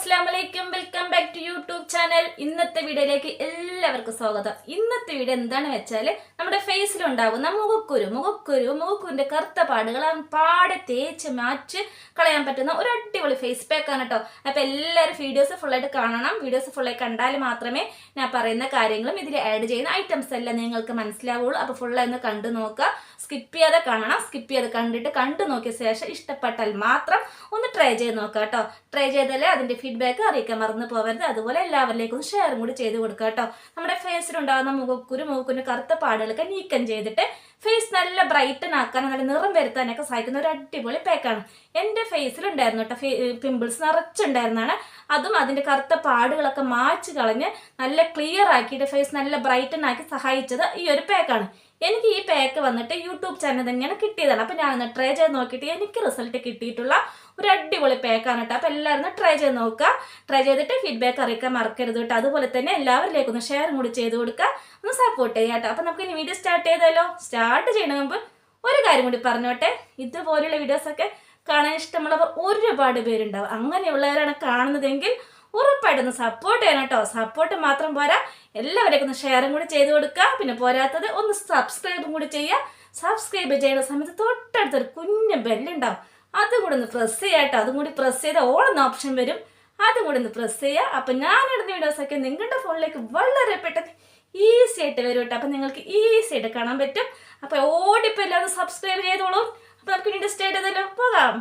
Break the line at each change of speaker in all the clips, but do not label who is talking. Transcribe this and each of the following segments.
അസ്സാം വലൈക്കും welcome back to YouTube channel ഇന്നത്തെ വീഡിയോയിലേക്ക് എല്ലാവർക്കും സ്വാഗതം. ഇന്നത്തെ വീഡിയോ എന്താണ് വെച്ചാൽ നമ്മുടെ ഫേസിലുണ്ടാകുന്ന മുഖക്കുരു മുഖക്കുരു മുഖക്കുരുന്റെ കറുത്ത പാടുകൾ പാടെ തേച്ച് മാച്ച് കളയാൻ പറ്റുന്ന ഒരു അടിപൊളി ഫേസ് പാക്ക് ആണ് കേട്ടോ അപ്പൊ എല്ലാവരും വീഡിയോസ് ഫുള്ളായിട്ട് കാണണം. വീഡിയോസ് ഫുള്ളായി കണ്ടാൽ മാത്രമേ ഞാൻ പറയുന്ന കാര്യങ്ങളും ഇതിൽ ആഡ് ചെയ്യുന്ന ഐറ്റംസ് എല്ലാം നിങ്ങൾക്ക് മനസ്സിലാവുള്ളൂ. അപ്പൊ ഫുള്ളായി ഒന്ന് കണ്ടു നോക്കുക. സ്കിപ്പ് ചെയ്യാതെ കാണണം. സ്കിപ്പ് ചെയ്ത് കണ്ടിട്ട് കണ്ടു നോക്കിയ ശേഷം ഇഷ്ടപ്പെട്ടാൽ മാത്രം ഒന്ന് ട്രൈ ചെയ്ത് നോക്കാം കേട്ടോ ട്രൈ ചെയ്താലേ അതിന്റെ ഫീഡ്ബാക്ക് അറിയിക്കാൻ മറന്നു പോകരുത് അതുപോലെ എല്ലാവരിലേക്കും ഷെയറും കൂടി ചെയ്ത് കൊടുക്കുക കേട്ടോ. നമ്മുടെ ഫേസിലുണ്ടാകുന്ന മുഖക്കുരു മുഖക്കുരു കറുത്ത പാടുകളൊക്കെ നീക്കം ചെയ്തിട്ട് ഫേസ് നല്ല ബ്രൈറ്റൻ ആക്കാൻ നല്ല നിറം വരുത്താനൊക്കെ സഹായിക്കുന്ന ഒരു അടിപൊളി പാക്കാണ് എന്റെ ഫേസിലുണ്ടായിരുന്നു കേട്ടോ. പിമ്പിൾസ് നിറച്ചുണ്ടായിരുന്നാണ് അതും അതിന്റെ കറുത്ത പാടുകളൊക്കെ മാച്ച് കളഞ്ഞ് നല്ല ക്ലിയർ ആക്കിയിട്ട് ഫേസ് നല്ല ബ്രൈറ്റൻ ആക്കി സഹായിച്ചത് ഈ ഒരു പാക്കാണ് എനിക്ക് ഈ പാക്ക് വന്നിട്ട് യൂട്യൂബ് ചാനൽ തന്നെയാണ് കിട്ടിയതാണ്. അപ്പം ഞാനൊന്ന് ട്രൈ ചെയ്ത് നോക്കിയിട്ട് എനിക്ക് റിസൾട്ട് കിട്ടിയിട്ടുള്ള ഒരു അടിപൊളി പാക്കാണ് കേട്ടോ അപ്പം എല്ലാവരും ട്രൈ ചെയ്ത് നോക്കുക. ട്രൈ ചെയ്തിട്ട് ഫീഡ്ബാക്ക് അറിയിക്കാൻ മറക്കരുത് കേട്ടോ അതുപോലെ തന്നെ എല്ലാവരിലേക്കും ഒന്ന് ഷെയറും കൂടി ചെയ്ത് കൊടുക്കുക. ഒന്ന് സപ്പോർട്ട് ചെയ്യാം കേട്ടോ അപ്പം നമുക്ക് ഇനി വീഡിയോ സ്റ്റാർട്ട് ചെയ്താലോ സ്റ്റാർട്ട് ചെയ്യണ മുമ്പ് ഒരു കാര്യം കൂടി പറഞ്ഞോട്ടെ. ഇതുപോലെയുള്ള വീഡിയോസൊക്കെ കാണാൻ ഇഷ്ടമുള്ളവർ ഒരുപാട് പേരുണ്ടാവും. അങ്ങനെയുള്ളവരാണ് കാണുന്നതെങ്കിൽ ഉറപ്പായിട്ടൊന്ന് സപ്പോർട്ട് ചെയ്യണം കേട്ടോ. സപ്പോർട്ട് മാത്രം പോരാ. എല്ലാവരേക്കും ഒന്ന് ഷെയറും കൂടി ചെയ്ത് കൊടുക്കുക പിന്നെ പോരാത്തത് ഒന്ന് സബ്സ്ക്രൈബും കൂടി ചെയ്യുക. സബ്സ്ക്രൈബ് ചെയ്യുന്ന സമയത്ത് തൊട്ടടുത്തൊരു കുഞ്ഞു ബെല്ലുണ്ടാവും അതും കൂടി ഒന്ന് പ്രസ് ചെയ്യാം കേട്ടോ. അതും കൂടി പ്രസ് ചെയ്താൽ ഓളെന്ന ഓപ്ഷൻ വരും. അതും കൂടി ഒന്ന് പ്രസ് ചെയ്യുക. അപ്പം ഞാൻ ഇടുന്ന വീഡിയോസൊക്കെ നിങ്ങളുടെ ഫോണിലേക്ക് വളരെ പെട്ടെന്ന് ഈസി ആയിട്ട് വരും കേട്ടോ. അപ്പം നിങ്ങൾക്ക് ഈസി ആയിട്ട് കാണാൻ പറ്റും. അപ്പോൾ ഓടിപ്പോൾ എല്ലാവരും സബ്സ്ക്രൈബ് ചെയ്തോളൂ. അപ്പോൾ നമുക്ക് ഇനി സ്റ്റേറ്റ് ചെയ്തല്ലോ പോകാം.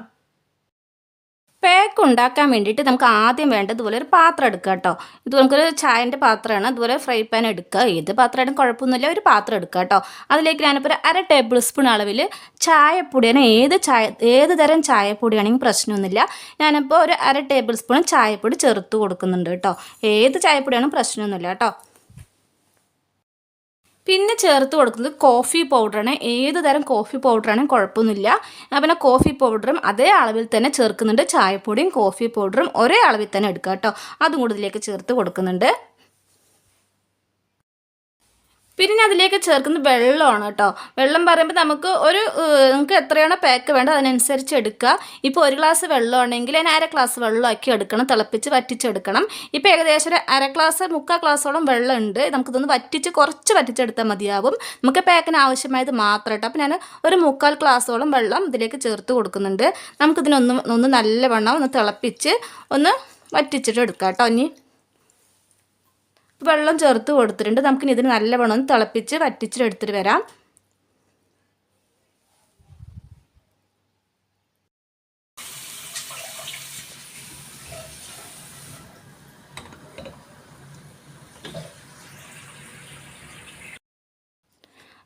പാക്ക് ഉണ്ടാക്കാൻ വേണ്ടിയിട്ട് നമുക്ക് ആദ്യം വേണ്ട ഇതുപോലെ ഒരു പാത്രം എടുക്കുക കേട്ടോ. ഇത് നമുക്കൊരു ചായന്റെ പാത്രമാണ്. അതുപോലെ ഫ്രൈ പാൻ എടുക്കുക. ഏത് പാത്രമായിട്ടും കുഴപ്പമൊന്നുമില്ല. ഒരു പാത്രം എടുക്കുക കേട്ടോ. അതിലേക്ക് ഞാനിപ്പോൾ ഒരു അര ടേബിൾ സ്പൂൺ അളവിൽ ചായപ്പൊടിയാണ്. ഏത് ചായ ഏത് തരം ചായപ്പൊടിയാണെങ്കിൽ പ്രശ്നമൊന്നുമില്ല. ഞാനിപ്പോൾ ഒരു അര ടേബിൾ സ്പൂൺ ചായപ്പൊടി ചേർത്ത് കൊടുക്കുന്നുണ്ട് കേട്ടോ. ഏത് ചായപ്പൊടിയാണെങ്കിലും പ്രശ്നമൊന്നുമില്ല കേട്ടോ. പിന്നെ ചേർത്ത് കൊടുക്കുന്നത് കോഫി പൗഡറാണ് ഏത് തരം കോഫി പൗഡറാണ് കുഴപ്പമൊന്നുമില്ല. പിന്നെ കോഫി പൗഡറും അതേ അളവിൽ തന്നെ ചേർക്കുന്നുണ്ട്. ചായപ്പൊടിയും കോഫി പൗഡറും ഒരേ അളവിൽ തന്നെ എടുക്കുക കേട്ടോ. അതും കൂടുതലേക്ക് ഇതിലേക്ക് ചേർത്ത് കൊടുക്കുന്നുണ്ട്. പിന്നെ അതിലേക്ക് ചേർക്കുന്നത് വെള്ളമാണ് കേട്ടോ. വെള്ളം പറയുമ്പോൾ നമുക്ക് ഒരു നിങ്ങൾക്ക് എത്രയാണ് പാക്ക് വേണ്ടത് അതിനനുസരിച്ച് എടുക്കുക. ഇപ്പോൾ ഒരു ഗ്ലാസ് വെള്ളമാണെങ്കിൽ അതിന് അര ഗ്ലാസ് വെള്ളമാക്കി എടുക്കണം. തിളപ്പിച്ച് വറ്റിച്ചെടുക്കണം. ഇപ്പോൾ ഏകദേശം ഒരു അര ഗ്ലാസ് മുക്കാൽ ഗ്ലാസോളം വെള്ളം ഉണ്ട് നമുക്കിതൊന്ന് വറ്റിച്ച് കുറച്ച് വറ്റിച്ചെടുത്താൽ മതിയാവും. നമുക്ക് പാക്കിന് ആവശ്യമായത് മാത്രം കേട്ടോ അപ്പോൾ ഞാൻ ഒരു മുക്കാൽ ഗ്ലാസോളം വെള്ളം ഇതിലേക്ക് ചേർത്ത് കൊടുക്കുന്നുണ്ട്. നമുക്കിതിനൊന്ന് ഒന്ന് നല്ല നല്ലവണ്ണം ഒന്ന് തിളപ്പിച്ച് ഒന്ന് വറ്റിച്ചിട്ട് എടുക്കാം കേട്ടോ. ഇനി വെള്ളം ചേർത്ത് കൊടുത്തിട്ടുണ്ട്. നമുക്കിനി ഇതിന് നല്ലവണ്ണം തിളപ്പിച്ച് വറ്റിച്ചിട്ട് എടുത്തിട്ട് വരാം.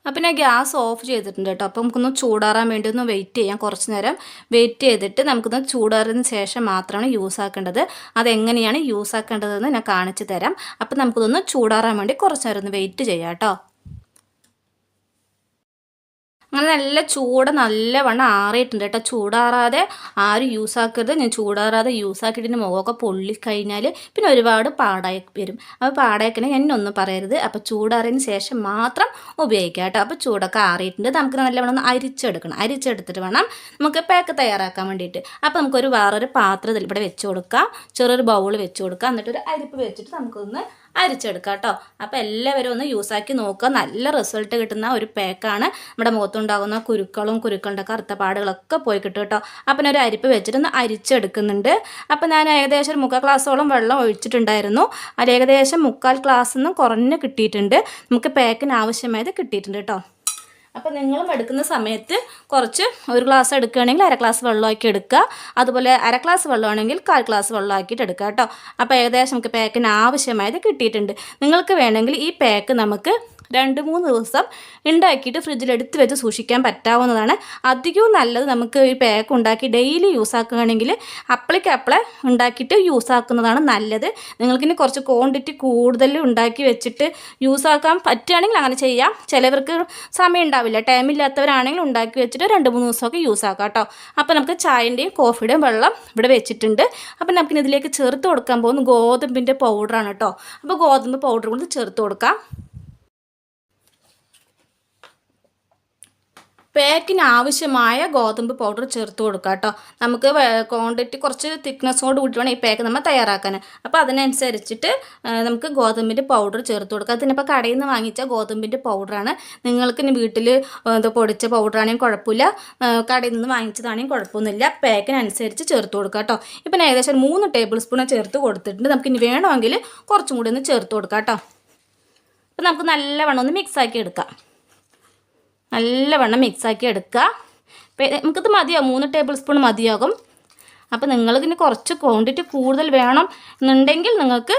അപ്പം ഞാൻ ഗ്യാസ് ഓഫ് ചെയ്തിട്ടുണ്ട് കേട്ടോ. അപ്പം നമുക്കൊന്ന് ചൂടാറാൻ വേണ്ടി ഒന്ന് വെയിറ്റ് ചെയ്യാം. കുറച്ച് നേരം വെയിറ്റ് ചെയ്തിട്ട് നമുക്കൊന്ന് ചൂടാറിന് ശേഷം മാത്രമാണ് യൂസ് ആക്കേണ്ടത്. അതെങ്ങനെയാണ് യൂസ് ആക്കേണ്ടതെന്ന് ഞാൻ കാണിച്ചു തരാം. അപ്പം നമുക്കിതൊന്ന് ചൂടാറാൻ വേണ്ടി കുറച്ച് നേരം ഒന്ന് വെയിറ്റ് ചെയ്യാം കേട്ടോ. അങ്ങനെ നല്ല ചൂട് നല്ലവണ്ണം ആറിയിട്ടുണ്ട് കേട്ടോ. ചൂടാറാതെ ആരും യൂസ് ആക്കരുത്. ഞാൻ ചൂടാറാതെ യൂസ് മുഖമൊക്കെ പൊള്ളിക്കഴിഞ്ഞാൽ പിന്നെ ഒരുപാട് പാടായി വരും. അപ്പോൾ പാടായിക്കണേ എന്നൊന്നും പറയരുത്. അപ്പോൾ ചൂടാറിയതിന് ശേഷം മാത്രം ഉപയോഗിക്കാം കേട്ടോ. അപ്പോൾ ചൂടൊക്കെ ആറിയിട്ടുണ്ട്. നമുക്ക് നല്ലവണ്ണം ഒന്ന് അരിച്ചെടുക്കണം. അരിച്ചെടുത്തിട്ട് വേണം നമുക്ക് പാക്ക് തയ്യാറാക്കാൻ വേണ്ടിയിട്ട്. അപ്പോൾ നമുക്കൊരു വേറൊരു പാത്രത്തിൽ ഇവിടെ വെച്ച് കൊടുക്കാം. ചെറിയൊരു ബൗൾ വെച്ച് കൊടുക്കാം. എന്നിട്ടൊരു അരിപ്പ് വെച്ചിട്ട് നമുക്കൊന്ന് അരിച്ചെടുക്കാം കേട്ടോ. അപ്പോൾ എല്ലാവരും ഒന്ന് യൂസാക്കി നോക്കുക. നല്ല റിസൾട്ട് കിട്ടുന്ന ഒരു പാക്കാണ് നമ്മുടെ മുഖത്തുണ്ടാകുന്ന കുരുക്കളും കുരുക്കളുടെ കറുത്ത പാടുകളൊക്കെ പോയി കിട്ടും കേട്ടോ. അപ്പം ഒരു അരിപ്പ് വെച്ചിട്ട് ഒന്ന് അരിച്ചെടുക്കുന്നുണ്ട്. അപ്പം ഞാൻ ഏകദേശം ഒരു മുക്കാൽ ഗ്ലാസ്സോളം വെള്ളം ഒഴിച്ചിട്ടുണ്ടായിരുന്നു. അത് ഏകദേശം മുക്കാൽ ഗ്ലാസ് നിന്നും കുറഞ്ഞ് കിട്ടിയിട്ടുണ്ട്. നമുക്ക് പാക്കിന് ആവശ്യമായത് കിട്ടിയിട്ടുണ്ട് കേട്ടോ. അപ്പോൾ നിങ്ങളും എടുക്കുന്ന സമയത്ത് കുറച്ച് ഒരു ഗ്ലാസ് എടുക്കുകയാണെങ്കിൽ അര ഗ്ലാസ് വെള്ളമാക്കി എടുക്കുക. അതുപോലെ അര ഗ്ലാസ് വെള്ളമാണെങ്കിൽ കാൽ ഗ്ലാസ് വെള്ളമാക്കിയിട്ട് എടുക്കുക കേട്ടോ. അപ്പോൾ ഏകദേശം നമുക്ക് പാക്കിന് ആവശ്യമായത് കിട്ടിയിട്ടുണ്ട്. നിങ്ങൾക്ക് വേണമെങ്കിൽ ഈ പാക്ക് നമുക്ക് രണ്ട് മൂന്ന് ദിവസം ഉണ്ടാക്കിയിട്ട് ഫ്രിഡ്ജിൽ എടുത്ത് വെച്ച് സൂക്ഷിക്കാൻ പറ്റാവുന്നതാണ്. അധികവും നല്ലത് നമുക്ക് ഈ പാക്ക് ഉണ്ടാക്കി ഡെയിലി യൂസ് ആക്കുകയാണെങ്കിൽ അപ്പളേക്ക് അപ്പളെ ഉണ്ടാക്കിയിട്ട് യൂസ് ആക്കുന്നതാണ് നല്ലത്. നിങ്ങൾക്കിനി കുറച്ച് ക്വാണ്ടിറ്റി കൂടുതൽ ഉണ്ടാക്കി വെച്ചിട്ട് യൂസ് ആക്കാൻ പറ്റുകയാണെങ്കിൽ അങ്ങനെ ചെയ്യാം. ചിലവർക്ക് സമയം ഉണ്ടാവില്ല. ടൈം ഇല്ലാത്തവരാണെങ്കിൽ ഉണ്ടാക്കി വെച്ചിട്ട് രണ്ട് മൂന്ന് ദിവസമൊക്കെ യൂസ് ആക്കാം കേട്ടോ. അപ്പോൾ നമുക്ക് ചായന്റെയും കോഫിയുടെയും വെള്ളം ഇവിടെ വെച്ചിട്ടുണ്ട്. അപ്പോൾ നമുക്കിനി ഇതിലേക്ക് ചേർത്ത് കൊടുക്കാൻ പോകുന്ന ഗോതമ്പിന്റെ പൗഡറാണ് കേട്ടോ. അപ്പോൾ ഗോതമ്പ് പൗഡർ കൊണ്ട് ചേർത്ത് കൊടുക്കാം. പാക്കിന് ആവശ്യമായ ഗോതമ്പ് പൗഡർ ചേർത്ത് കൊടുക്കുക കേട്ടോ. നമുക്ക് ക്വാണ്ടിറ്റി കുറച്ച് തിക്നെസ്സോട് കൂടി വേണം ഈ പാക്ക് നമ്മൾ തയ്യാറാക്കാൻ. അപ്പോൾ അതിനനുസരിച്ചിട്ട് നമുക്ക് ഗോതമ്പിന്റെ പൗഡർ ചേർത്ത് കൊടുക്കുക. അതിനിപ്പോൾ കടയിൽ നിന്ന് വാങ്ങിച്ച ഗോതമ്പിന്റെ പൗഡറാണ് നിങ്ങൾക്ക് ഇനി വീട്ടിൽ ഇത് പൊടിച്ച പൗഡറാണെങ്കിൽ കുഴപ്പമില്ല. കടയിൽ നിന്ന് വാങ്ങിച്ചതാണെങ്കിൽ കുഴപ്പമൊന്നുമില്ല. പാക്കിനനുസരിച്ച് ചേർത്ത് കൊടുക്കുക കേട്ടോ. ഇപ്പം ഏകദേശം മൂന്ന് ടേബിൾ സ്പൂണ് ചേർത്ത് കൊടുത്തിട്ടുണ്ട്. നമുക്ക് ഇനി വേണമെങ്കിൽ കുറച്ചും കൂടി ഒന്ന് ചേർത്ത് കൊടുക്കാം കേട്ടോ. അപ്പം നമുക്ക് നല്ലവണ്ണം ഒന്ന് മിക്സാക്കി എടുക്കാം. നല്ലവണ്ണം മിക്സാക്കി എടുക്കുക. നമുക്കിത് മതിയാവും മൂന്ന് ടേബിൾ സ്പൂൺ മതിയാകും. അപ്പോൾ നിങ്ങൾക്കിനി കുറച്ച് ക്വാണ്ടിറ്റി കൂടുതൽ വേണം എന്നുണ്ടെങ്കിൽ നിങ്ങൾക്ക്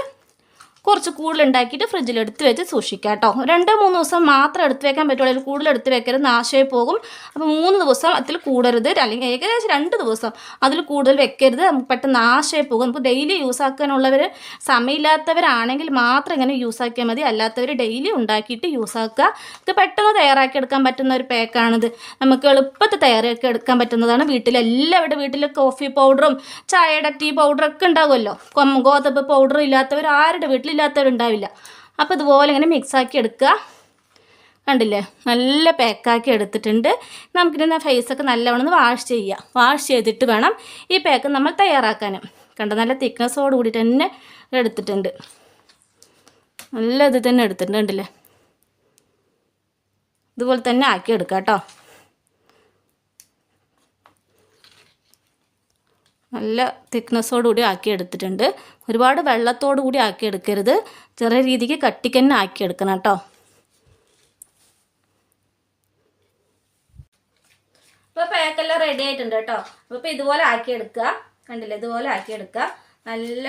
കുറച്ച് കൂടുതൽ ഉണ്ടാക്കിയിട്ട് ഫ്രിഡ്ജിൽ എടുത്ത് വെച്ച് സൂക്ഷിക്കുക കേട്ടോ രണ്ടോ മൂന്ന് ദിവസം മാത്രം എടുത്ത് വെക്കാൻ പറ്റുള്ളൂ അതിൽ കൂടുതൽ എടുത്ത് വെക്കരുത് നാശമായി പോകും. അപ്പോൾ മൂന്ന് ദിവസം അതിൽ കൂടരുത്. അല്ലെങ്കിൽ ഏകദേശം രണ്ട് ദിവസം അതിൽ കൂടുതൽ വെക്കരുത്. നമുക്ക് പെട്ടെന്ന് നാശമായി പോകും. നമുക്ക് ഡെയിലി യൂസ് ആക്കാനുള്ളവർ സമയമില്ലാത്തവരാണെങ്കിൽ മാത്രം ഇങ്ങനെ യൂസ് ആക്കിയാൽ മതി. അല്ലാത്തവർ ഡെയിലി ഉണ്ടാക്കിയിട്ട് യൂസ് ആക്കുക. ഇത് പെട്ടെന്ന് തയ്യാറാക്കി എടുക്കാൻ പറ്റുന്ന ഒരു പാക്കാണിത് നമുക്ക് എളുപ്പത്തിൽ തയ്യാറാക്കി എടുക്കാൻ പറ്റുന്നതാണ്. വീട്ടിൽ എല്ലാവരുടെ വീട്ടിൽ കോഫി പൗഡറും ചായയുടെ ടീ പൗഡറൊക്കെ ഉണ്ടാകുമല്ലോ ഗോതമ്പ് പൗഡർ ഇല്ലാത്തവർ ആരുടെ വീട്ടിലില്ലാത്തവരുണ്ടാവില്ല അപ്പോൾ ഇതുപോലെ ഇങ്ങനെ മിക്സാക്കി എടുക്കുക. കണ്ടില്ലേ? നല്ല പാക്കാക്കി എടുത്തിട്ടുണ്ട്. നമുക്കിനി ഫേസൊക്കെ നല്ലവണ്ണം ഒന്ന് വാഷ് ചെയ്യുക. വാഷ് ചെയ്തിട്ട് വേണം ഈ പാക്ക് നമ്മൾ തയ്യാറാക്കാനും. കണ്ട? നല്ല തിക്നെസ്സോട് കൂടി തന്നെ എടുത്തിട്ടുണ്ട്. നല്ല ഇത് തന്നെ എടുത്തിട്ടുണ്ട്. കണ്ടില്ലേ? ഇതുപോലെ തന്നെ ആക്കി എടുക്കാം കേട്ടോ. നല്ല തിക്നെസ്സോടുകൂടി കൂടി ആക്കി എടുത്തിട്ടുണ്ട് ഒരുപാട് വെള്ളത്തോടു കൂടി ആക്കി എടുക്കരുത് ചെറിയ രീതിക്ക് കട്ടിക്കന്നെ ആക്കിയെടുക്കണം കേട്ടോ. ഇപ്പോൾ പാക്കെല്ലാം റെഡി ആയിട്ടുണ്ട് കേട്ടോ. അപ്പോൾ ഇതുപോലെ ആക്കി എടുക്കുക കണ്ടില്ലേ? ഇതുപോലെ ആക്കി എടുക്കുക നല്ല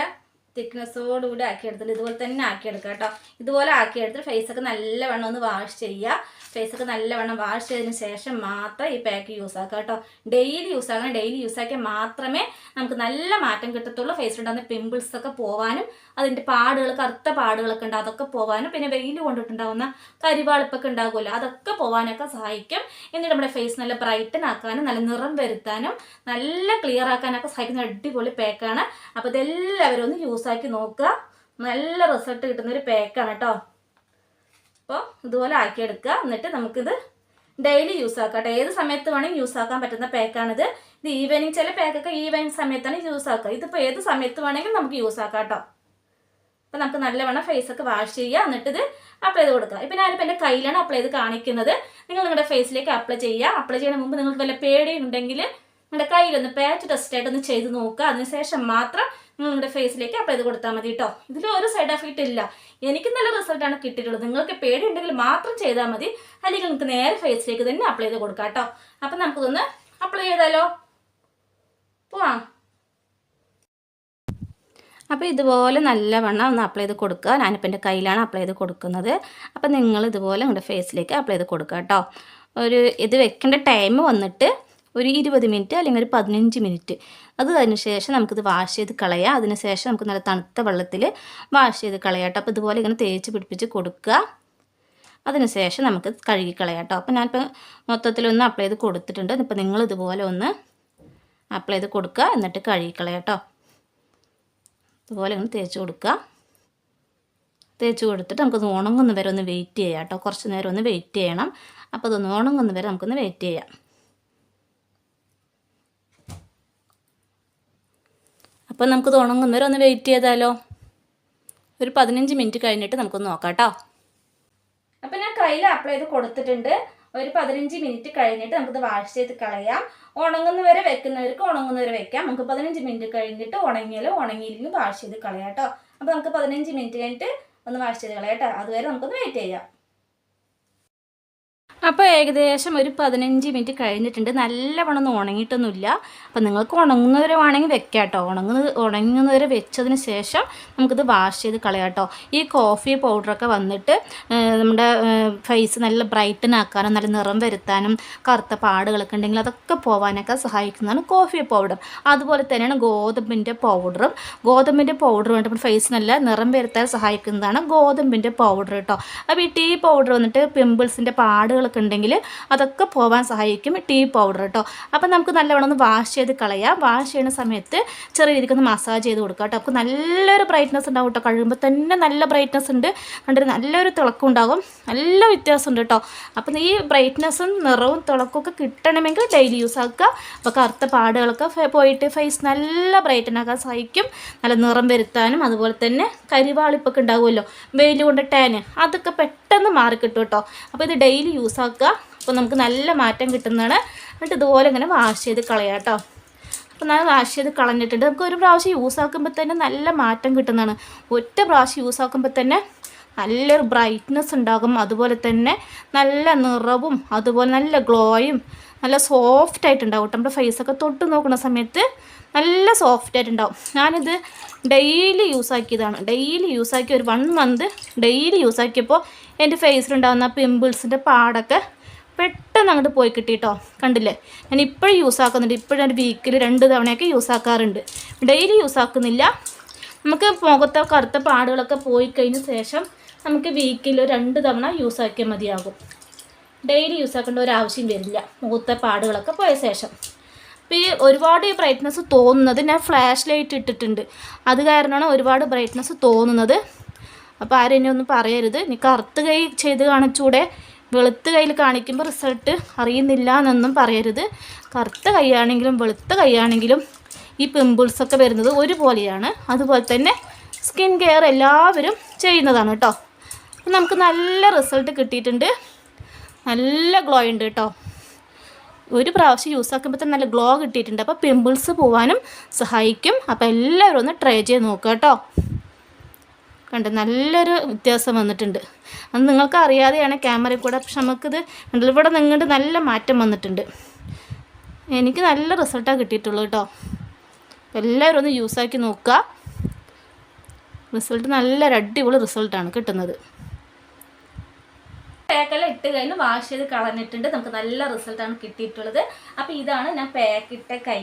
തിക്നെസ്സോട് ആക്കിയെടുത്തിട്ട് ഇതുപോലെ തന്നെ ആക്കിയെടുക്കുക കേട്ടോ. ഇതുപോലെ ആക്കിയെടുത്തിട്ട് ഫേസൊക്കെ നല്ലവണ്ണം ഒന്ന് വാഷ് ചെയ്യുക. ഫേസൊക്കെ നല്ലവണ്ണം വാഷ് ചെയ്തതിന് ശേഷം മാത്രം ഈ പാക്ക് യൂസ് ആക്കുക കേട്ടോ. ഡെയിലി യൂസ് ആക്കണം. ഡെയിലി യൂസ് ആക്കിയാൽ മാത്രമേ നമുക്ക് നല്ല മാറ്റം കിട്ടത്തുള്ളൂ. ഫേസിലുണ്ടാകുന്ന പിമ്പിൾസ് ഒക്കെ പോവാനും അതിന്റെ പാടുകൾ കറുത്ത പാടുകളൊക്കെ ഉണ്ട് അതൊക്കെ പോവാനും പിന്നെ വെയിൽ കൊണ്ടിട്ടുണ്ടാകുന്ന കരിവാളിപ്പൊക്കെ ഉണ്ടാകുമല്ലോ അതൊക്കെ പോവാനൊക്കെ സഹായിക്കും. എന്നിട്ട് നമ്മുടെ ഫേസ് നല്ല ബ്രൈറ്റൻ ആക്കാനും നല്ല നിറം വരുത്താനും നല്ല ക്ലിയർ ആക്കാനൊക്കെ സഹായിക്കുന്ന അടിപൊളി പാക്കാണ് അപ്പോൾ ഇതെല്ലാവരും ഒന്ന് യൂസ് ആക്കി നോക്കുക. നല്ല റിസൾട്ട് കിട്ടുന്ന ഒരു പാക്കാണ് കേട്ടോ അപ്പോൾ ഇതുപോലെ ആക്കിയെടുക്കുക. എന്നിട്ട് നമുക്കിത് ഡെയിലി യൂസ് ആക്കാം കേട്ടോ ഏത് സമയത്ത് വേണമെങ്കിൽ യൂസ് ആക്കാൻ പറ്റുന്ന പാക്കാണിത് ഇത് ഈവനിങ് ചില പാക്കൊക്കെ ഈവനിങ് സമയത്താണ് യൂസ് ആക്കുക. ഇതിപ്പോൾ ഏത് സമയത്ത് വേണമെങ്കിലും നമുക്ക് യൂസ് ആക്കാം കേട്ടോ അപ്പം നമുക്ക് നല്ലവണ്ണം ഫേസ് ഒക്കെ വാഷ് ചെയ്യുക. എന്നിട്ട് ഇത് അപ്ലൈ ചെയ്ത് കൊടുക്കുക. ഇപ്പം ഞാനിപ്പോൾ എന്റെ കയ്യിലാണ് അപ്ലൈ ചെയ്ത് കാണിക്കുന്നത്. നിങ്ങൾ നിങ്ങളുടെ ഫേസിലേക്ക് അപ്ലൈ ചെയ്യുക. അപ്ലൈ ചെയ്യുന്ന മുമ്പ് നിങ്ങൾക്ക് വല്ല പേടി ഉണ്ടെങ്കിൽ നിങ്ങളുടെ കയ്യിലൊന്ന് പാച്ച് ടെസ്റ്റ് ആയിട്ടൊന്ന് ചെയ്ത് നോക്കുക. അതിനുശേഷം മാത്രം നിങ്ങൾ നിങ്ങളുടെ ഫേസിലേക്ക് അപ്ലൈ ചെയ്ത് കൊടുത്താൽ മതി കേട്ടോ ഇതിൽ ഒരു സൈഡ് എഫക്റ്റ് ഇല്ല. എനിക്ക് നല്ല റിസൾട്ടാണ് കിട്ടിയിട്ടുള്ളത്. നിങ്ങൾക്ക് പേടിയുണ്ടെങ്കിൽ മാത്രം ചെയ്താൽ മതി. അല്ലെങ്കിൽ നിങ്ങൾക്ക് നേരെ ഫേസിലേക്ക് തന്നെ അപ്ലൈ ചെയ്ത് കൊടുക്കാം കേട്ടോ അപ്പം നമുക്കിതൊന്ന് അപ്ലൈ ചെയ്താലോ? പോവാം. അപ്പോൾ ഇതുപോലെ നല്ലവണ്ണം ഒന്ന് അപ്ലൈ ചെയ്ത് കൊടുക്കുക. ഞാനിപ്പോൾ എന്റെ കയ്യിലാണ് അപ്ലൈ ചെയ്ത് കൊടുക്കുന്നത്. അപ്പോൾ നിങ്ങൾ ഇതുപോലെ നിങ്ങളുടെ ഫേസിലേക്ക് അപ്ലൈ ചെയ്ത് കൊടുക്കുക കേട്ടോ ഒരു ഇത് വെക്കേണ്ട ടൈം വന്നിട്ട് ഒരു ഇരുപത് മിനിറ്റ് അല്ലെങ്കിൽ ഒരു പതിനഞ്ച് മിനിറ്റ്. അത് അതിന് ശേഷം നമുക്കിത് വാഷ് ചെയ്ത് കളയാം. അതിന് ശേഷം നമുക്ക് നല്ല തണുത്ത വെള്ളത്തിൽ വാഷ് ചെയ്ത് കളയാം കേട്ടോ. അപ്പോൾ ഇതുപോലെ ഇങ്ങനെ തേച്ച് പിടിപ്പിച്ച് കൊടുക്കുക. അതിന് ശേഷം നമുക്ക് കഴുകി കളയാം കേട്ടോ. അപ്പോൾ ഞാനിപ്പോൾ മൊത്തത്തിലൊന്ന് അപ്ലൈ ചെയ്ത് കൊടുത്തിട്ടുണ്ട്. ഇപ്പോൾ നിങ്ങൾ ഇതുപോലെ ഒന്ന് അപ്ലൈ ചെയ്ത് കൊടുക്കുക. എന്നിട്ട് കഴുകി കളയാം കേട്ടോ. ഇതുപോലെ ഒന്ന് തേച്ച് കൊടുക്കുക. തേച്ച് കൊടുത്തിട്ട് നമുക്കൊന്ന് ഉണങ്ങുന്ന വരെ ഒന്ന് വെയിറ്റ് ചെയ്യാം കേട്ടോ. കുറച്ച് നേരം ഒന്ന് വെയിറ്റ് ചെയ്യണം. അപ്പോൾ അതൊന്ന് ഉണങ്ങുന്ന വരെ നമുക്കൊന്ന് വെയിറ്റ് ചെയ്യാം. അപ്പോൾ നമുക്ക് ഉണങ്ങുന്ന വരെ ഒന്ന് വെയിറ്റ് ചെയ്താലോ? ഒരു പതിനഞ്ച് മിനിറ്റ് കഴിഞ്ഞിട്ട് നമുക്കൊന്ന് നോക്കാം കേട്ടോ അപ്പം ഞാൻ കയ്യിൽ അപ്ലൈ ചെയ്ത് കൊടുത്തിട്ടുണ്ട്. ഒരു പതിനഞ്ച് മിനിറ്റ് കഴിഞ്ഞിട്ട് നമുക്കിത് വാഷ് ചെയ്ത് കളയാം. ഉണങ്ങുന്നവരെ വെക്കുന്നവർക്ക് ഉണങ്ങുന്നവരെ വെക്കാം. നമുക്ക് പതിനഞ്ച് മിനിറ്റ് കഴിഞ്ഞിട്ട് ഉണങ്ങിയാലും ഉണങ്ങിയില്ലെങ്കിലും വാഷ് ചെയ്ത് കളയാം കേട്ടോ അപ്പോൾ നമുക്ക് പതിനഞ്ച് മിനിറ്റ് കഴിഞ്ഞിട്ട് ഒന്ന് വാഷ് ചെയ്ത് കളയാം കേട്ടോ അതുവരെ നമുക്കൊന്ന് വെയിറ്റ് ചെയ്യാം. അപ്പോൾ ഏകദേശം ഒരു പതിനഞ്ച് മിനിറ്റ് കഴിഞ്ഞിട്ടുണ്ട്. നല്ലവണ്ണം ഒന്നും ഉണങ്ങിയിട്ടൊന്നുമില്ല. അപ്പോൾ നിങ്ങൾക്ക് ഉണങ്ങുന്നവരെ വേണമെങ്കിൽ വെക്കാം കേട്ടോ ഉണങ്ങുന്ന ഉണങ്ങുന്നവരെ വെച്ചതിന് ശേഷം നമുക്കിത് വാഷ് ചെയ്ത് കളയാം കേട്ടോ ഈ കോഫി പൗഡറൊക്കെ വന്നിട്ട് നമ്മുടെ ഫേസ് നല്ല ബ്രൈറ്റൻ ആക്കാനും നല്ല നിറം വരുത്താനും കറുത്ത പാടുകളൊക്കെ ഉണ്ടെങ്കിൽ അതൊക്കെ പോകാനൊക്കെ സഹായിക്കുന്നതാണ് കോഫി പൗഡർ. അതുപോലെ തന്നെയാണ് ഗോതമ്പിന്റെ പൗഡറും. ഗോതമ്പിന്റെ പൗഡർ വേണ്ടി ഫേസ് നല്ല നിറം വരുത്താൻ സഹായിക്കുന്നതാണ് ഗോതമ്പിന്റെ പൗഡർ കേട്ടോ അപ്പോൾ ഈ ടീ പൗഡർ വന്നിട്ട് പിമ്പിൾസിന്റെ പാടുകൾ പാടുകളൊക്കെ ഉണ്ടെങ്കിൽ അതൊക്കെ പോകാൻ സഹായിക്കും ടീ പൗഡർ കേട്ടോ. അപ്പം നമുക്ക് നല്ലവണ്ണം ഒന്ന് വാഷ് ചെയ്ത് കളയാം. വാഷ് ചെയ്യുന്ന സമയത്ത് ചെറിയ രീതിക്ക് ഒന്ന് മസാജ് ചെയ്ത് കൊടുക്കുക കേട്ടോ. അപ്പോൾ നല്ലൊരു ബ്രൈറ്റ്നസ് ഉണ്ടാവും കേട്ടോ. കഴിയുമ്പോൾ തന്നെ നല്ല ബ്രൈറ്റ്നസ് ഉണ്ട്. കണ്ടിട്ട് നല്ലൊരു തിളക്കം ഉണ്ടാകും. നല്ല വ്യത്യാസമുണ്ട് കേട്ടോ. അപ്പം ഈ ബ്രൈറ്റ്നസ്സും നിറവും തിളക്കമൊക്കെ കിട്ടണമെങ്കിൽ ഡെയിലി യൂസ് ആക്കുക. അപ്പോൾ കറുത്ത പാടുകളൊക്കെ പോയിട്ട് ഫേസ് നല്ല ബ്രൈറ്റൻ ആക്കാൻ സഹായിക്കും. നല്ല നിറം വരുത്താനും അതുപോലെ തന്നെ കരിവാളിപ്പൊക്കെ ഉണ്ടാകുമല്ലോ. വെയിൽ കൊണ്ട് ടാന് അതൊക്കെ പെട്ടെന്ന് മാറി കിട്ടും കേട്ടോ. അപ്പോൾ ഇത് ഡെയിലി യൂസ് ആക്കുക. അപ്പോൾ നമുക്ക് നല്ല മാറ്റം കിട്ടുന്നതാണ്. എന്നിട്ട് ഇതുപോലെ ഇങ്ങനെ വാഷ് ചെയ്ത് കളയാം കേട്ടോ. അപ്പോൾ ഞാൻ വാഷ് ചെയ്ത് കളഞ്ഞിട്ടുണ്ട്. നമുക്ക് ഒരു പ്രാവശ്യം യൂസ് ആക്കുമ്പോൾ തന്നെ നല്ല മാറ്റം കിട്ടുന്നതാണ്. ഒറ്റ പ്രാവശ്യം യൂസ് ആക്കുമ്പോൾ തന്നെ നല്ലൊരു ബ്രൈറ്റ്നെസ് ഉണ്ടാകും. അതുപോലെ തന്നെ നല്ല നിറവും അതുപോലെ നല്ല ഗ്ലോയും നല്ല സോഫ്റ്റ് ആയിട്ടുണ്ടാവും നമ്മുടെ ഫേസൊക്കെ തൊട്ട് നോക്കുന്ന സമയത്ത് നല്ല സോഫ്റ്റ് ആയിട്ടുണ്ടാവും. ഞാനിത് ഡെയിലി യൂസ് ആക്കിയതാണ്. ഡെയിലി യൂസ് ആക്കി ഒരു വൺ മന്ത് ഡെയിലി യൂസ് ആക്കിയപ്പോൾ എന്റെ ഫേസിലുണ്ടാകുന്ന പിമ്പിൾസിന്റെ പാടൊക്കെ പെട്ടെന്ന് അങ്ങോട്ട് പോയി കിട്ടിയിട്ടോ. കണ്ടില്ലേ? ഞാൻ ഇപ്പോഴും യൂസ് ആക്കുന്നുണ്ട്. ഇപ്പോഴും ഒരു വീക്കിൽ രണ്ട് തവണയൊക്കെ യൂസ് ആക്കാറുണ്ട്. ഡെയിലി യൂസ് ആക്കുന്നില്ല. നമുക്ക് മുഖത്തെ കറുത്ത പാടുകളൊക്കെ പോയി കഴിഞ്ഞ ശേഷം നമുക്ക് വീക്കിൽ രണ്ട് തവണ യൂസ് ആക്കിയാൽ മതിയാകും. ഡെയിലി യൂസ് ആക്കേണ്ട ഒരു ആവശ്യം വരില്ല. മുഖത്തെ പാടുകളൊക്കെ പോയ ശേഷം. അപ്പോൾ ഈ ഒരുപാട് ഈ ബ്രൈറ്റ്നസ് തോന്നുന്നത് ഞാൻ ഫ്ലാഷ് ലൈറ്റ് ഇട്ടിട്ടുണ്ട്. അത് കാരണമാണ് ഒരുപാട് ബ്രൈറ്റ്നസ് തോന്നുന്നത്. അപ്പോൾ ആരും എന്നെ ഒന്നും പറയരുത്. നീ കറുത്ത് കൈ ചെയ്ത് കാണിച്ചൂടെ. വെളുത്ത കയ്യിൽ കാണിക്കുമ്പോൾ റിസൾട്ട് അറിയുന്നില്ല എന്നൊന്നും പറയരുത്. കറുത്ത കൈയാണെങ്കിലും വെളുത്ത കൈയാണെങ്കിലും ഈ പിമ്പിൾസൊക്കെ വരുന്നത് ഒരുപോലെയാണ്. അതുപോലെ തന്നെ സ്കിൻ കെയർ എല്ലാവരും ചെയ്യുന്നതാണ് കേട്ടോ. അപ്പം നമുക്ക് നല്ല റിസൾട്ട് കിട്ടിയിട്ടുണ്ട്. നല്ല ഗ്ലോ ഉണ്ട് കേട്ടോ. ഒരു പ്രാവശ്യം യൂസ് ആക്കുമ്പോൾ തന്നെ നല്ല ഗ്ലോ കിട്ടിയിട്ടുണ്ട്. അപ്പോൾ പിമ്പിൾസ് പോവാനും സഹായിക്കും. അപ്പോൾ എല്ലാവരും ഒന്ന് ട്രൈ ചെയ്ത് നോക്കുക കേട്ടോ. കണ്ട് നല്ലൊരു വ്യത്യാസം വന്നിട്ടുണ്ട്. അത് നിങ്ങൾക്ക് അറിയാതെയാണ് ക്യാമറയിൽ കൂടെ പക്ഷെ നമുക്കിത് കണ്ടല്ലോ. ഇവിടെ നിങ്ങളുടെ നല്ല മാറ്റം വന്നിട്ടുണ്ട്. എനിക്ക് നല്ല റിസൾട്ടാണ് കിട്ടിയിട്ടുള്ളൂ കേട്ടോ. എല്ലാവരും ഒന്ന് യൂസാക്കി നോക്കുക. റിസൾട്ട് നല്ലൊരു അടിപൊളി റിസൾട്ടാണ് കിട്ടുന്നത്. പാക്കെല്ലാം ഇട്ട് കഴിഞ്ഞ് വാഷ് ചെയ്ത് കളഞ്ഞിട്ടുണ്ട്. നമുക്ക് നല്ല റിസൾട്ടാണ് കിട്ടിയിട്ടുള്ളത്. അപ്പോൾ ഇതാണ് ഞാൻ പാക്ക് ഇട്ട കൈ.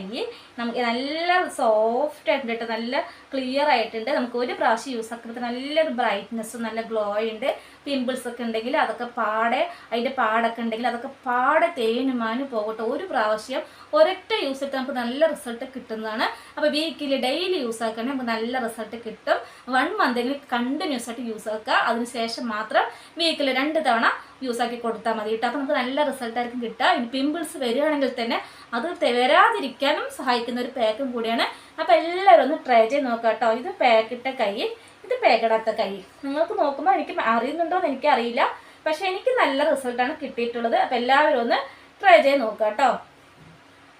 നമുക്ക് നല്ല സോഫ്റ്റ് ആയിട്ടുണ്ട് നല്ല ക്ലിയർ ആയിട്ടുണ്ട്. നമുക്ക് ഒരു പ്രാവശ്യം യൂസ് ആക്കുന്നത് നല്ലൊരു ബ്രൈറ്റ്നസ്സും നല്ല ഗ്ലോ ഉണ്ട്. പിമ്പിൾസ് ഒക്കെ ഉണ്ടെങ്കിൽ അതൊക്കെ പാടെ അതിന്റെ പാടൊക്കെ ഉണ്ടെങ്കിൽ അതൊക്കെ പാടെ തേനുമാനും പോകട്ടെ. ഒരു പ്രാവശ്യം ഒരൊറ്റ യൂസ് ഇട്ട് നമുക്ക് നല്ല റിസൾട്ട് കിട്ടുന്നതാണ്. അപ്പോൾ വീക്കിൽ ഡെയിലി യൂസ് ആക്കുകയാണെങ്കിൽ നമുക്ക് നല്ല റിസൾട്ട് കിട്ടും. വൺ മന്തെങ്കിലും കണ്ടിന്യൂസ് ആയിട്ട് യൂസ് ആക്കുക. അതിനുശേഷം മാത്രം വീക്കിൽ രണ്ട് തവണ യൂസ് ആക്കി കൊടുത്താൽ മതി കേട്ടോ. അപ്പോൾ നമുക്ക് നല്ല റിസൾട്ട് ആയിരിക്കും കിട്ടുക. ഇനി പിമ്പിൾസ് വരികയാണെങ്കിൽ തന്നെ അത് വരാതിരിക്കാനും സഹായിക്കുന്ന ഒരു പാക്കും കൂടിയാണ്. അപ്പോൾ എല്ലാവരും ഒന്ന് ട്രൈ ചെയ്ത് നോക്കാം കേട്ടോ ഇത് പാക്കിട്ട കൈ ഇത് പേകടാത്ത കൈ. നിങ്ങൾക്ക് നോക്കുമ്പോൾ എനിക്ക് അറിയുന്നുണ്ടോ എന്ന് എനിക്കറിയില്ല. പക്ഷേ എനിക്ക് നല്ല റിസൾട്ടാണ് കിട്ടിയിട്ടുള്ളത്. അപ്പോൾ എല്ലാവരും ഒന്ന് ട്രൈ ചെയ്ത് നോക്കുക കേട്ടോ.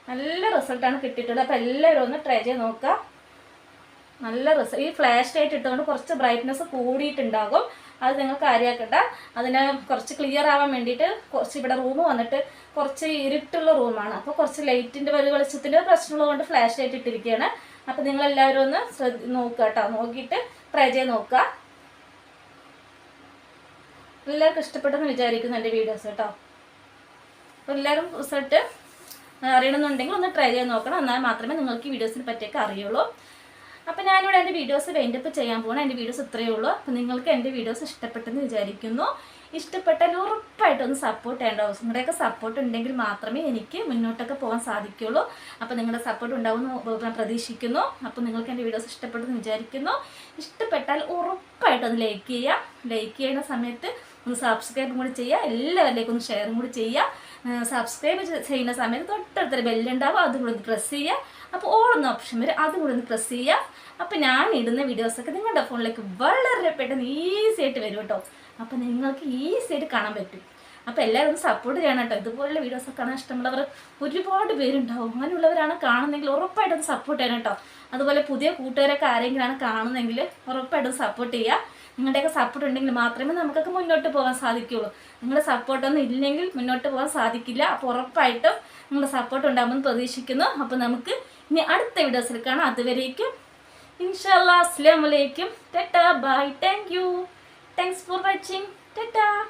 നല്ല റിസൾട്ടാണ് കിട്ടിയിട്ടുള്ളത്. അപ്പോൾ എല്ലാവരും ഒന്ന് ട്രൈ ചെയ്ത് നോക്കുക. നല്ല റിസൾട്ട് ഈ ഫ്ലാഷ് ലൈറ്റ് ഇട്ടുകൊണ്ട് കുറച്ച് ബ്രൈറ്റ്നസ് കൂടിയിട്ടുണ്ടാകും. അത് നിങ്ങൾ കാര്യമാക്കട്ടെ അതിനെ കുറച്ച് ക്ലിയർ ആവാൻ വേണ്ടിയിട്ട് കുറച്ച് ഇവിടെ റൂം വന്നിട്ട് കുറച്ച് ഇരുട്ടുള്ള റൂമാണ് അപ്പോൾ കുറച്ച് ലൈറ്റിന്റെ ഒരു വെളിച്ചത്തിന്റെ പ്രശ്നമുള്ളത് കൊണ്ട് ഫ്ലാഷ് ലൈറ്റ് ഇട്ടിരിക്കുകയാണ്. അപ്പോൾ നിങ്ങൾ എല്ലാവരും ഒന്ന് ശ്രദ്ധ നോക്കുക കേട്ടോ. നോക്കിയിട്ട് ട്രൈ ചെയ്ത് നോക്കുക. എല്ലാവർക്കും ഇഷ്ടപ്പെട്ടെന്ന് വിചാരിക്കുന്നു എന്റെ വീഡിയോസ് കേട്ടോ. അപ്പോൾ എല്ലാവരും റിസൾട്ട് അറിയണമെന്നുണ്ടെങ്കിൽ ഒന്ന് ട്രൈ ചെയ്ത് നോക്കണം. എന്നാൽ മാത്രമേ നിങ്ങൾക്ക് ഈ വീഡിയോസിനെ പറ്റിയൊക്കെ അറിയുള്ളൂ. അപ്പോൾ ഞാനിവിടെ എന്റെ വീഡിയോസ് വെയിന്റപ്പ് ചെയ്യാൻ പോകണം എന്റെ വീഡിയോസ് ഇത്രയേ ഉള്ളൂ. അപ്പോൾ നിങ്ങൾക്ക് എന്റെ വീഡിയോസ് ഇഷ്ടപ്പെട്ടെന്ന് വിചാരിക്കുന്നു. ഇഷ്ടപ്പെട്ടാൽ ഉറപ്പായിട്ടും ഒന്ന് സപ്പോർട്ട് ചെയ്യേണ്ട നിങ്ങളുടെയൊക്കെ സപ്പോർട്ട് ഉണ്ടെങ്കിൽ മാത്രമേ എനിക്ക് മുന്നോട്ടൊക്കെ പോകാൻ സാധിക്കുള്ളൂ. അപ്പോൾ നിങ്ങളുടെ സപ്പോർട്ട് ഉണ്ടാവുമെന്ന് ഞാൻ പ്രതീക്ഷിക്കുന്നു. അപ്പോൾ നിങ്ങൾക്ക് എന്റെ വീഡിയോസ് ഇഷ്ടപ്പെട്ടെന്ന് വിചാരിക്കുന്നു. ഇഷ്ടപ്പെട്ടാൽ ഉറപ്പായിട്ടൊന്ന് ലൈക്ക് ചെയ്യുക. ലൈക്ക് ചെയ്യുന്ന സമയത്ത് ഒന്ന് സബ്സ്ക്രൈബും കൂടി ചെയ്യുക. എല്ലാവരിലേക്കും ഒന്ന് ഷെയറും കൂടി ചെയ്യുക. സബ്സ്ക്രൈബ് ചെയ്യുന്ന സമയത്ത് തൊട്ടടുത്തൊരു ബെല്ലുണ്ടാവും അതും കൂടി ഒന്ന് പ്രസ് ചെയ്യുക. അപ്പോൾ ഓൾ എന്ന ഓപ്ഷൻ വരും അതും കൂടി ഒന്ന് പ്രസ് ചെയ്യുക. അപ്പോൾ ഞാൻ ഇടുന്ന വീഡിയോസൊക്കെ നിങ്ങളുടെ ഫോണിലേക്ക് വളരെ പെട്ടെന്ന് ഈസി ആയിട്ട് വരും കേട്ടോ. അപ്പോൾ നിങ്ങൾക്ക് ഈസി ആയിട്ട് കാണാൻ പറ്റും. അപ്പോൾ എല്ലാവരും ഒന്ന് സപ്പോർട്ട് ചെയ്യണം കേട്ടോ. ഇതുപോലുള്ള വീഡിയോസൊക്കെ കാണാൻ ഇഷ്ടമുള്ളവർ ഒരുപാട് പേരുണ്ടാവും. അങ്ങനെയുള്ളവരാണ് കാണുന്നെങ്കിൽ ഉറപ്പായിട്ടും സപ്പോർട്ട് ചെയ്യണം കേട്ടോ. അതുപോലെ പുതിയ കൂട്ടുകാരൊക്കെ ആരെങ്കിലാണ് കാണുന്നതെങ്കിൽ ഉറപ്പായിട്ടും സപ്പോർട്ട് ചെയ്യുക. നിങ്ങളുടെയൊക്കെ സപ്പോർട്ട് ഉണ്ടെങ്കിൽ മാത്രമേ നമുക്കൊക്കെ മുന്നോട്ട് പോകാൻ സാധിക്കുകയുള്ളൂ. നിങ്ങളുടെ സപ്പോർട്ടൊന്നും ഇല്ലെങ്കിൽ മുന്നോട്ട് പോകാൻ സാധിക്കില്ല. അപ്പോൾ ഉറപ്പായിട്ടും നിങ്ങളുടെ സപ്പോർട്ട് ഉണ്ടാകുമെന്ന് പ്രതീക്ഷിക്കുന്നു. അപ്പോൾ നമുക്ക് ഇനി അടുത്ത വീഡിയോസിൽ കാണാം. അതുവരേക്കും ഇൻഷാല്ലാ അസ്ലാമലേക്കും ടെറ്റാ. Bye. Thank Thanks for watching. Tata!